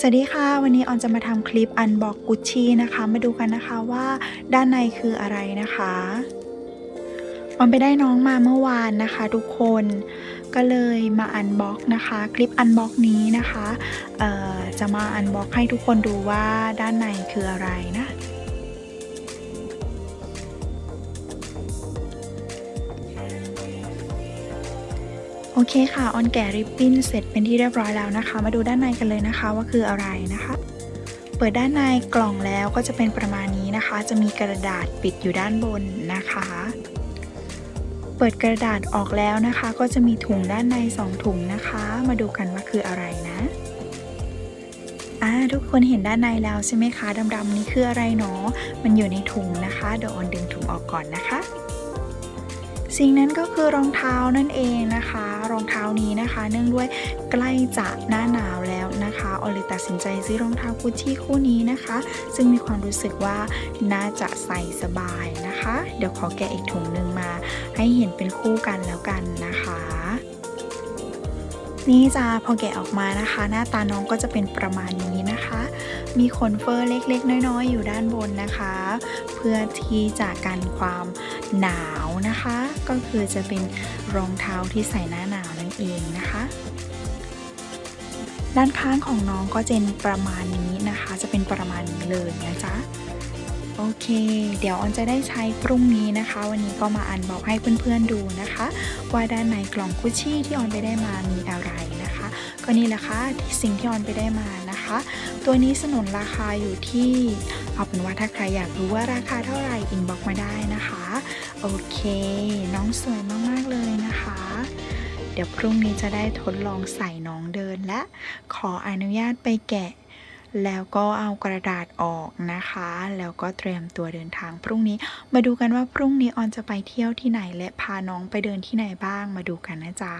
สวัสดีค่ะ วันนี้ออนจะมาทำคลิปอันบอกกุชชี่นะคะ มาดูกันนะคะว่าด้านในคืออะไรนะคะออนไปได้น้องมาเมื่อวานนะคะ ทุกคนก็เลยมาอันบ็อกนะคะ คลิปอันบ็อกนี้นะคะจะมาอันบ็อกให้ทุกคนดูว่าด้านในคืออะไรนะ โอเคค่ะ ออนแกะริบบิ้นเสร็จเป็นที่เรียบร้อยแล้วนะคะ มาดูด้านในกันเลยนะคะว่าคืออะไรนะคะ เปิดด้านในกล่องแล้วก็จะเป็นประมาณนี้นะคะ จะมีกระดาษปิดอยู่ด้านบนนะคะ เปิดกระดาษออกแล้วนะคะ ก็จะมีถุงด้านในสองถุงนะคะ มาดูกันว่าคืออะไรนะอ่าทุกคนเห็นด้านในแล้วใช่ไหมคะดำๆนี้คืออะไรเนาะมันอยู่ในถุงนะคะเดี๋ยวออนดึงถุงออกก่อนนะคะ สิ่งนั้นก็คือรองเท้านั่นเองนะคะ รองเท้านี้นะคะ เนื่องด้วยใกล้จะหน้าหนาวแล้วนะคะออเลยตัดสินใจซื้อรองเท้ากุชชี่คู่นี้นะคะ ซึ่งมีความรู้สึกว่าน่าจะใส่สบายนะคะ เดี๋ยวขอแกะอีกถุงหนึ่งมา ให้เห็นเป็นคู่กันแล้วกันนะคะนี่จะพอแกะออกมานะคะ หน้าตาน้องก็จะเป็นประมาณนี้นะคะ มีขนเฟอร์เล็กๆ น้อยๆ อยู่ด้านบนนะคะ เพื่อที่จะกันความหนาวนะคะ ก็คือจะเป็นรองเท้าที่ใส่หน้าหนาวนั่นเองนะคะ ด้านข้างของน้องก็จะเป็นประมาณนี้นะคะ จะเป็นประมาณนี้เลยนะจ๊ะโอเค เดี๋ยวออนจะได้ใช้พรุ่งนี้นะคะ วันนี้ก็มาอันบอกให้เพื่อนๆดูนะคะ ว่าด้านในกล่องกุชชี่ที่ออนไปได้มามีอะไร ก็นี่แหละค่ะที่สิ่งที่ออนไปได้มานะคะ ตัวนี้สนนราคาอยู่ที่เอาเป็นว่าถ้าใครอยากรู้ว่าราคาเท่าไหร่อินบ็อกมาได้นะคะ โอเค น้องสวยมาก ๆ เลยนะคะ เดี๋ยวพรุ่งนี้จะได้ทดลองใส่น้องเดินและ ขออนุญาตไปแกะ แล้วก็เอากระดาษออกนะคะ แล้วก็เตรียมตัวเดินทางพรุ่งนี้ มาดูกันว่าพรุ่งนี้ออนจะไปเที่ยวที่ไหนและพาน้องไปเดินที่ไหนบ้างมาดูกันนะจ๊ะ